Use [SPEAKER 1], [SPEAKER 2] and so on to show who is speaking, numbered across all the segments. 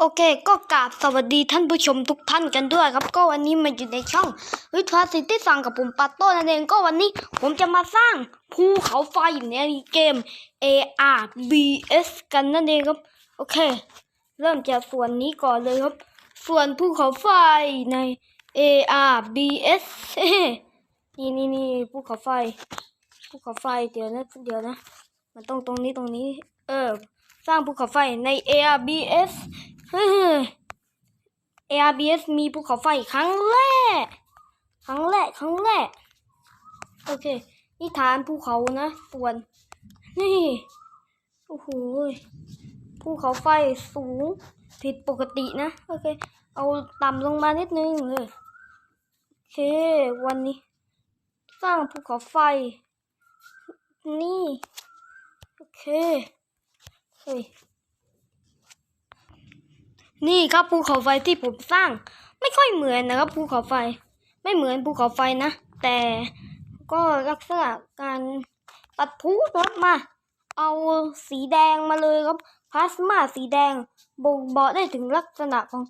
[SPEAKER 1] โอเคก็กราบสวัสดีท่านผู้ชมทุกท่านกันด้วยครับ ก็วันนี้มาอยู่ในช่องวิทยาสิทธิสั่งกับผมปาโต้นั่นเองก็วันนี้ผมจะมาสร้างภูเขาไฟในเกม ARBS กันนั่นเองครับ โอเค เริ่มจากส่วนนี้ก่อนเลยครับ ส่วนภูเขาไฟใน ARBS นี่นี่นี่ภูเขาไฟภูเขาไฟเดี๋ยวนะเดี๋ยวนะ มันต้องตรงนี้ตรงนี้ เออ สร้างภูเขาไฟใน ARBS เฮ้ย ARBS มีภูเขาไฟครั้งแรก ครั้งแรก ครั้งแรก โอเค นี่ฐานภูเขานะส่วน นี่ โอ้โห ภูเขาไฟสูง ผิดปกตินะ โอเค เอาต่ำลงมานิดนึงเลยโอเค วันนี้ สร้างภูเขาไฟ นี่ โอเค เฮ้ย นี่ครับภูเขาไฟที่ผมสร้าง ไม่ค่อยเหมือนนะครับภูเขาไฟ ไม่เหมือนภูเขาไฟนะ แต่ก็ลักษณะการตัดพุครับมา เอาสีแดงมาเลยครับพลาสมาสีแดงบ่งบอกได้ถึงลักษณะของ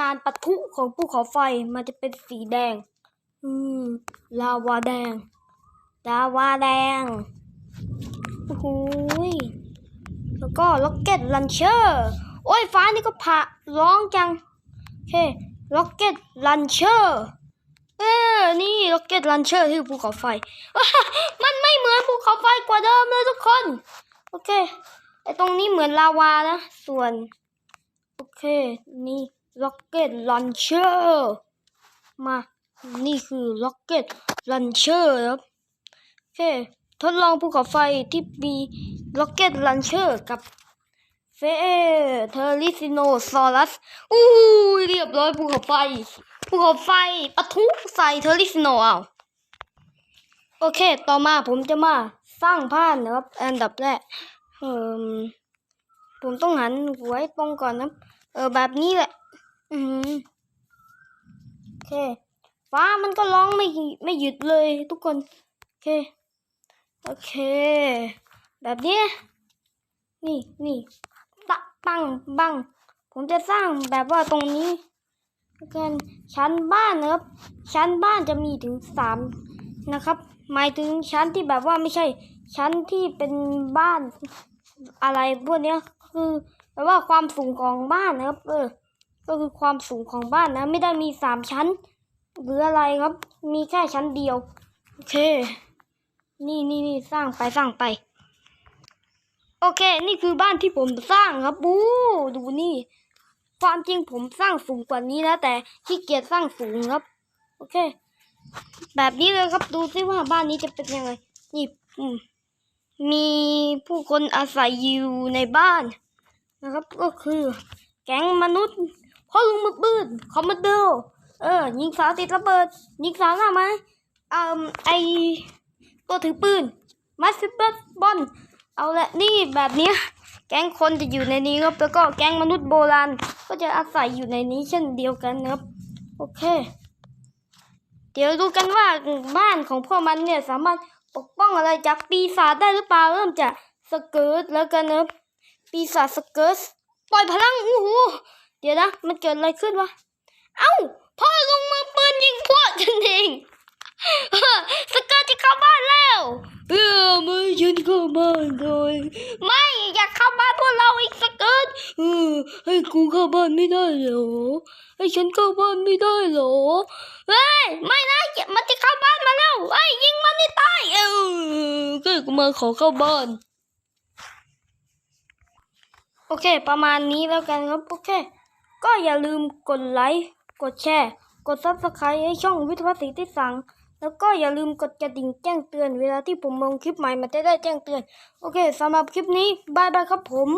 [SPEAKER 1] การปะทุของภูเขาไฟมันจะเป็นสีแดง อืมลาวาแดง ลาวาแดง โอ้โหแล้วก็ล็อกเก็ตลันเชอร์ โอ้ยฟ้านี่ก็ผ่าร้องจังโอเคล็อกเก็ตลันเชอร์เออนี่ล็อกเก็ตลันเชอร์ที่ภูเขาไฟ มันไม่เหมือนภูเขาไฟกว่าเดิมเลยทุกคน โอเคไอตรงนี้เหมือนลาวานะ ส่วน โอเค นี่ล็อกเก็ตลันเชอร์มา นี่คือล็อกเก็ตลันเชอร์ครับ โอเค ทดลองภูเขาไฟที่มีล็อกเก็ตลันเชอร์กับ เฟเทอริซิโนซอรัสอู้เรียบร้อยภูเขาไฟภูเขาไฟปะทุใส่เทอริซิโนเอาโอเค ต่อมาผมจะมาสร้างผ้านนะครับ อันดับแรกเอ่มผมต้องหันหัวให้ตรงก่อนนะเออแบบนี้แหละ อืมโอเคฟ้ามันก็ร้องไม่ไม่หยุดเลยทุกคน โอเค โอเค แบบนี้ นี่นี่ ตะปังบังผมจะสร้างแบบว่าตรงนี้กันชั้นบ้านนะครับ ชั้นบ้านจะมีถึงสามนะครับ หมายถึงชั้นที่แบบว่าไม่ใช่ ชั้นที่เป็นบ้านอะไรพวกเนี้ยคือแปลว่าความสูงของบ้านนะครับ เออ ก็คือความสูงของบ้านนะ ไม่ได้มีสามชั้น หรืออะไรครับ มีแค่ชั้นเดียว โอเค นี่นี่นี่สร้างไปสร้างไป โอเค นี่คือบ้านที่ผมสร้างครับบูดูนี่ ความจริงผมสร้างสูงกว่านี้นะแต่ขี้เกียจสร้างสูงครับ โอเค แบบนี้เลยครับดูซิว่าบ้านนี้จะเป็นยังไง นี่อืมมีผู้คนอาศัยอยู่ในบ้าน นะครับ ก็คือ แก๊งมนุษย์พ่อลุงมือปืนคอมมานโดเออยิงสาวติดระเบิด ยิงสาวหน้าไหมอ่าไอตัวถือปืนมาสเตอร์บอล เอาละนี่แบบเนี้ยแก๊งคนจะอยู่ในนี้ครับแล้วก็แก๊งมนุษย์โบราณ ก็จะอาศัยอยู่ในนี้เช่นเดียวกันนะครับ โอเค เดี๋ยวดูกันว่าบ้านของพวกมันเนี่ยสามารถปกป้องอะไรจากปีศาจได้หรือเปล่าเริ่มจากสเกิร์ตแล้วกันนะครับปีศาจสเกิร์ตปล่อยพลังโอ้โหเดี๋ยวนะมันเกิดอะไรขึ้นวะเอ้าพ่อลงมือปืนยิงพวกฉันเอง สเกิร์ตจะเข้าบ้านแล้วเออไม่ฉันเข้าบ้านเลยไม่อยากเข้าบ้านพวกเราอีกสเกิร์ตเออให้กูเข้าบ้านไม่ได้เหรอให้ฉันเข้าบ้านไม่ได้เหรอเฮ้ยไม่นะมันจะเข้าบ้านมาแล้วเฮ้ยยิงมันให้ตายเออก็กูมาขอเข้าบ้านโอเค ประมาณนี้แล้วกันครับ โอเค ก็อย่าลืมกดไลค์ กดแชร์ กดซับสไครต์ให้ช่องวิทยาศาสตร์ที่สั่ง แล้วก็อย่าลืมกดกระดิ่งแจ้งเตือนเวลาที่ผมลงคลิปใหม่มันจะได้แจ้งเตือน โอเคสำหรับคลิปนี้บายบายครับผม